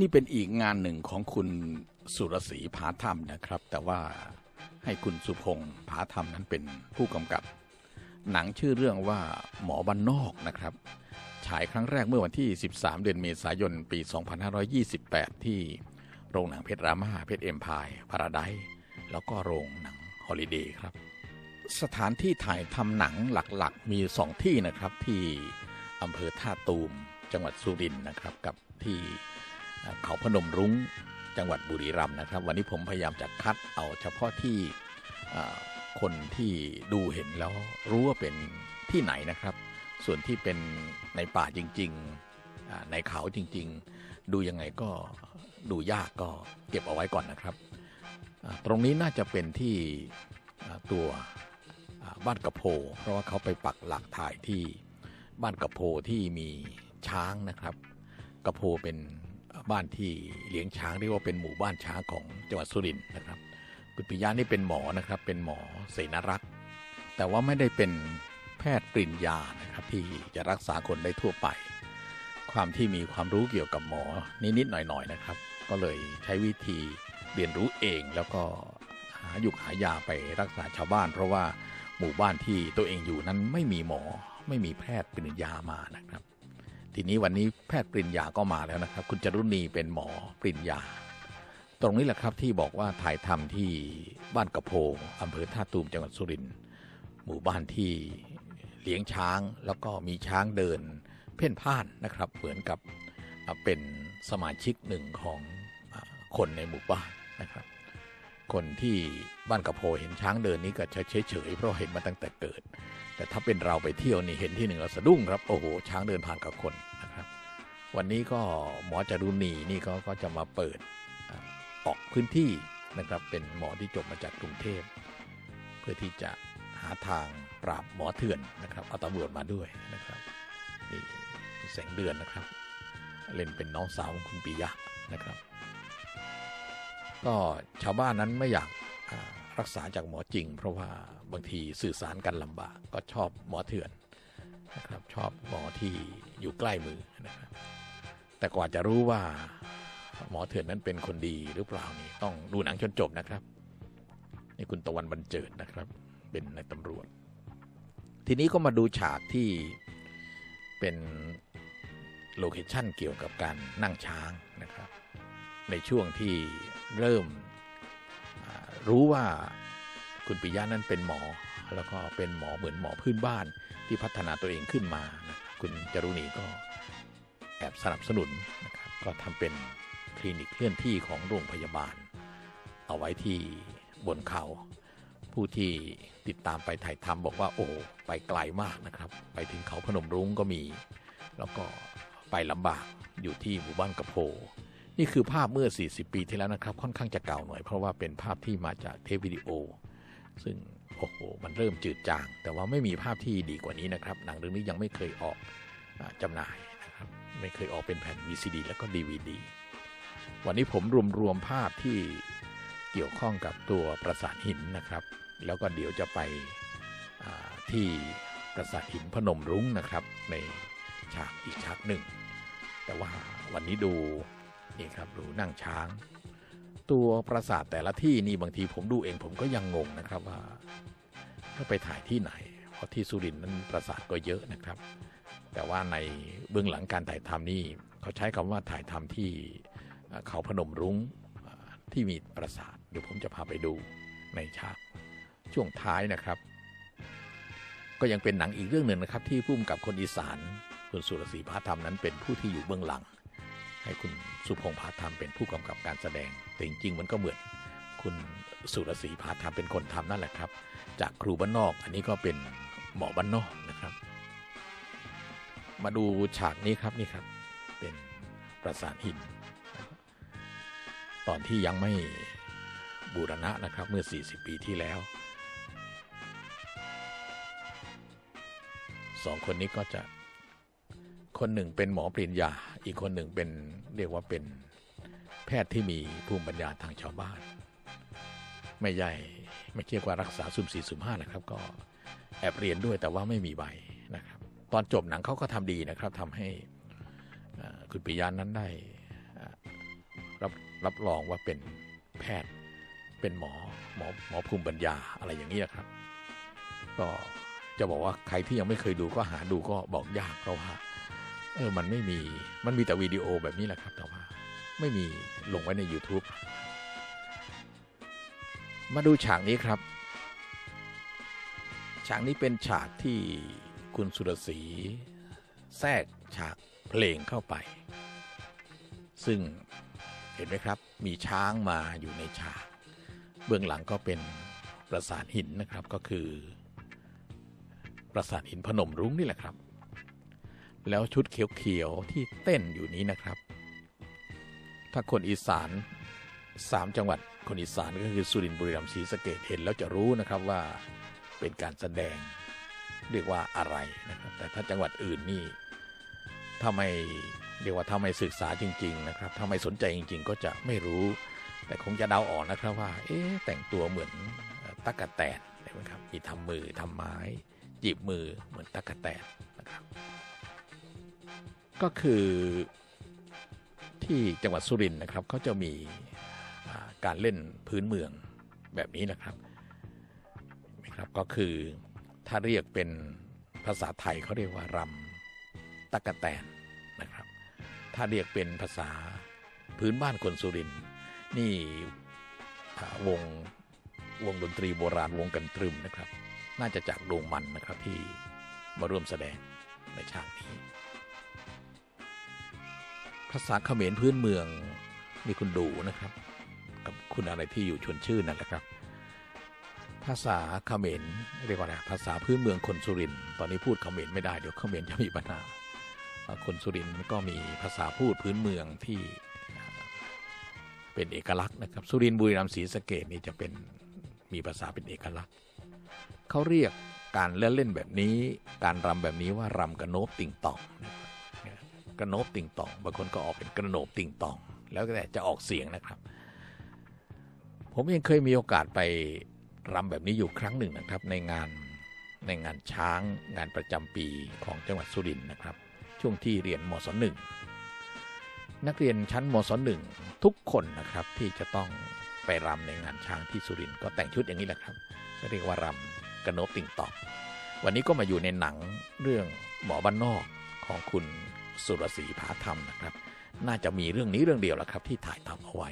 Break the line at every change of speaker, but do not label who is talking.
นี่เป็นอีกงานหนึ่งของคุณสุรศรีผาธรรมนะครับ แต่ว่าให้คุณสุพงศ์ผาธรรมนั้นเป็นผู้กำกับ หนังชื่อเรื่องว่าหมอบ้านนอกนะครับ ฉายครั้งแรกเมื่อวันที่ 13 เดือนเมษายนปี 2528 ที่โรงหนังเพชรรามาเพชรเอ็มพายพาราไดแล้วก็โรงหนังฮอลิเดย์ครับ สถานที่ถ่ายทำหนังหลักๆ มีสองที่นะครับที่อำเภอท่าตูม จังหวัดสุรินทร์นะครับกับที่ เขาพนมรุ้งจังหวัดบุรีรัมย์นะครับ วันนี้ผมพยายามจะคัดเอาเฉพาะที่คนที่ดูเห็นแล้วรู้ว่าเป็นที่ไหนนะครับ ส่วนที่เป็นในป่าจริงๆในเขาจริง ๆ ดูยังไงก็ดูยากก็เก็บเอาไว้ก่อนนะครับ ตรงนี้น่าจะเป็นที่ตัวบ้านกระโพ เพราะว่าเขาไปปักหลักถ่ายที่บ้านกระโพที่มีช้างนะครับ กระโพเป็น บ้านที่เลี้ยงช้างเรียกว่าเป็นหมู่บ้านช้างของจังหวัดสุรินทร์นะครับคุณปิยะนี่เป็นหมอนะครับ เป็นหมอเสนารักษ์แต่ว่าไม่ได้เป็นแพทย์ปริญญานะครับที่จะรักษาคนได้ทั่วไป ความที่มีความรู้เกี่ยวกับหมอนิดๆหน่อยๆนะครับ ก็เลยใช้วิธีเรียนรู้เองแล้วก็หาหยุกหายาไปรักษาชาวบ้าน เพราะว่าหมู่บ้านที่ตัวเองอยู่นั้นไม่มีหมอไม่มีแพทย์ปริญญามานะครับ ทีนี้วันนี้แพทย์ปริญญาก็มาแล้วนะครับ คุณจรุณีเป็นหมอปริญญา ตรงนี้แหละครับที่บอกว่าถ่ายทำที่บ้านกระโพอำเภอท่าตูมจังหวัดสุรินทร์หมู่บ้านที่เลี้ยงช้างแล้วก็มีช้างเดินเพ่นพ่านนะครับ เหมือนกับเป็นสมาชิกหนึ่งของคนในหมู่บ้านนะครับ คนที่บ้านกระโพเห็นช้างเดินนี้ก็เฉยๆเพราะเห็นมาตั้งแต่เกิด แต่ถ้าเป็นเราไปเที่ยวนี่เห็นที่หนึ่งเราสะดุ้งครับโอ้โหช้างเดินผ่านกับคนนะครับ วันนี้ก็หมอจารุณีนี่ก็ก็จะมาเปิดอออกพื้นที่นะครับเป็นหมอที่จบมาจากกรุงเทพ เพื่อที่จะหาทางปราบหมอเถื่อนนะครับเอาตำรวจมาด้วยนะครับนี่แสงเดือนนะครับ เล่นเป็นน้องสาวของคุณปิยะนะครับ ก็ชาวบ้านนั้นไม่อยากรักษาจากหมอจริง เพราะว่าบางทีสื่อสารกันลำบากก็ชอบหมอเถื่อนนะครับชอบหมอที่อยู่ใกล้มือนะครับแต่กว่าจะรู้ว่าหมอเถื่อนนั้นเป็นคนดีหรือเปล่านี่ต้องดูหนังจนจบนะครับนี่คุณตะวันบันเจิดนะครับ เป็นนายตำรวจ ทีนี้ก็มาดูฉากที่เป็นโลเคชั่นเกี่ยวกับการนั่งช้างนะครับ ในช่วงที่ เริ่มรู้ว่าคุณปิยะนั้นเป็นหมอ แล้วก็เป็นหมอเหมือนหมอพื้นบ้านที่พัฒนาตัวเองขึ้นมานะคุณจรุณีก็แอบสนับสนุนนะครับก็ทำเป็นคลินิกเคลื่อนที่ของโรงพยาบาล เอาไว้ที่บนเขา ผู้ที่ติดตามไปถ่ายทำบอกว่าโอ้ไปไกลมากนะครับ ไปถึงเขาพนมรุ้งก็มี แล้วก็ไปลำบากอยู่ที่หมู่บ้านกระโพ นี่คือภาพเมื่อ 40 ปีที่แล้วนะครับ ค่อนข้างจะเก่าหน่อย เพราะว่าเป็นภาพที่มาจากเทปวิดีโอ ซึ่งโอ้โหมันเริ่มจืดจาง แต่ว่าไม่มีภาพที่ดีกว่านี้นะครับหนังเรื่องนี้ยังไม่เคยออกอาจำหน่ายนะครับไม่เคยออกเป็นแผ่น VCD แล้วก็ DVD วันนี้ผมรวมรวมภาพที่เกี่ยวข้องกับตัวปราสาทหินนะครับ แล้วก็เดี๋ยวจะไปที่ปราสาทหินพนมรุ้งนะครับ ในฉากอีกฉากหนึ่ง แต่ว่าวันนี้ดู นี่ครับดูนั่งช้าง ตัวปราสาทแต่ละที่นี่บางทีผมดูเองผมก็ยังงงนะครับว่าก็ไปถ่ายที่ไหน เพราะที่สุรินทร์นั้นปราสาทก็เยอะนะครับ แต่ว่าในเบื้องหลังการถ่ายทำนี่เขาใช้คำว่าถ่ายทำที่เขาพนมรุ้งที่มีปราสาทเดี๋ยวผมจะพาไปดูในฉากช่วงท้ายนะครับ ก็ยังเป็นหนังอีกเรื่องหนึ่งนะครับ ที่พุ่มกับคนอีสานคุณสุรศรีพาธรรมนั้นเป็นผู้ที่อยู่เบื้องหลัง ให้คุณสุพงษ์พาธรรมเป็นผู้กำกับการแสดง แต่จริงๆมันก็เหมือนคุณสุรศรีพาธรรมเป็นคนทำนั่นแหละครับ จากครูบ้านนอกอันนี้ก็เป็นหมอบ้านนอกนะครับ มาดูฉากนี้ครับนี่ครับ เป็นปราสาทหิน ตอนที่ยังไม่บูรณะนะครับเมื่อ 40 ปีที่แล้วสองคนนี้ก็จะคนหนึ่งเป็นหมอปริญญา อีกคนหนึ่งเป็นเรียกว่าเป็นแพทย์ที่มีภูมิปัญญาทางชาวบ้าน ไม่ใหญ่ไม่เรียกว่ารักษาสุ่มสี่สุ่มห้านะครับ ก็แอบเรียนด้วยแต่ว่าไม่มีใบนะครับ ตอนจบหนังเขาก็ทำดีนะครับทำให้คุณปิยานั้นได้รับรับรองว่าเป็นแพทย์เป็นหมอหมอหมอภูมิปัญญาอะไรอย่างนี้นะครับ ก็จะบอกว่าใครที่ยังไม่เคยดูก็หาดูก็บอกยากเพราะว่า เออมันไม่มีมันมีแต่วิดีโอแบบนี้แหละครับแต่ว่าไม่มีลงไว้ใน YouTube มาดูฉากนี้ครับ ฉากนี้เป็นฉากที่คุณสุรศรีแทรกฉากเพลงเข้าไป ซึ่งเห็นไหมครับ มีช้างมาอยู่ในฉาก เบื้องหลังก็เป็นปราสาทหินนะครับก็คือ ปราสาทหินพนมรุ้งนี่แหละครับ แล้วชุดเขียวๆที่เต้นอยู่นี้นะครับ ถ้าคนอีสานสามจังหวัดคนอีสานก็คือสุรินทร์บุรีรัมย์ศรีสะเกดเห็นแล้วจะรู้นะครับว่าเป็นการแสดงเรียกว่าอะไรนะครับ แต่ถ้าจังหวัดอื่นนี่ถ้าไม่เรียกว่าถ้าไม่ศึกษาจริง ๆ นะครับถ้าไม่สนใจจริง ๆ ก็จะไม่รู้ แต่คงจะเดาออกนะครับว่า เอ๊ะแต่งตัวเหมือนตั๊กแตนใช่ไหมครับมีทำมือทำไม้จีบมือเหมือนตั๊กแตนนะครับ ก็คือที่จังหวัดสุรินทร์นะครับเขาจะมีการเล่นพื้นเมืองแบบนี้นะครับนะครับก็คือถ้าเรียกเป็นภาษาไทยเขาเรียกว่ารำตั๊กแตนนะครับ ถ้าเรียกเป็นภาษาพื้นบ้านคนสุรินทร์นี่วงวงดนตรีโบราณวงกันตรึมนะครับ น่าจะจากโรงมันนะครับที่มาร่วมแสดงในฉากนี้ ภาษาเขมรพื้นเมืองมีคุณดูนะครับ กับคุณอะไรที่อยู่ชวนชื่นนั่นแหละครับ ภาษาเขมรเรียกว่าอะไรภาษาพื้นเมืองคนสุรินตอนนี้พูดเขมรไม่ได้เดี๋ยวเขมรจะมีปัญหาคนสุรินก็มีภาษาพูดพื้นเมืองที่เป็นเอกลักษณ์นะครับ สุรินบุรีรัมย์ศรีสะเกดนี่จะเป็นมีภาษาเป็นเอกลักษณ์เขาเรียกการเล่นเล่นแบบนี้ การรำแบบนี้ว่ารำกระโนบติ่งตองนะครับ กระโนบติ่งตองบางคนก็ออกเป็นกระโนบติ่งตอง แล้วแต่จะออกเสียงนะครับ ผมเองเคยมีโอกาสไปรำแบบนี้อยู่ครั้งหนึ่งนะครับ ในงานในงานช้างงานประจำปีของจังหวัดสุรินทร์นะครับ ช่วงที่เรียนมศหนึ่งนักเรียนชั้นมศหนึ่งทุกคนนะครับที่จะต้องไปรำในงานช้างที่สุรินทร์ก็แต่งชุดอย่างนี้แหละครับก็เรียกว่ารำกระโนบติ่งตองวันนี้ก็มาอยู่ในหนังเรื่องหมอบ้านนอกของคุณ สุรศรีผาธรรมนะครับ น่าจะมีเรื่องนี้เรื่องเดียวแหละครับที่ถ่ายทำเอาไว้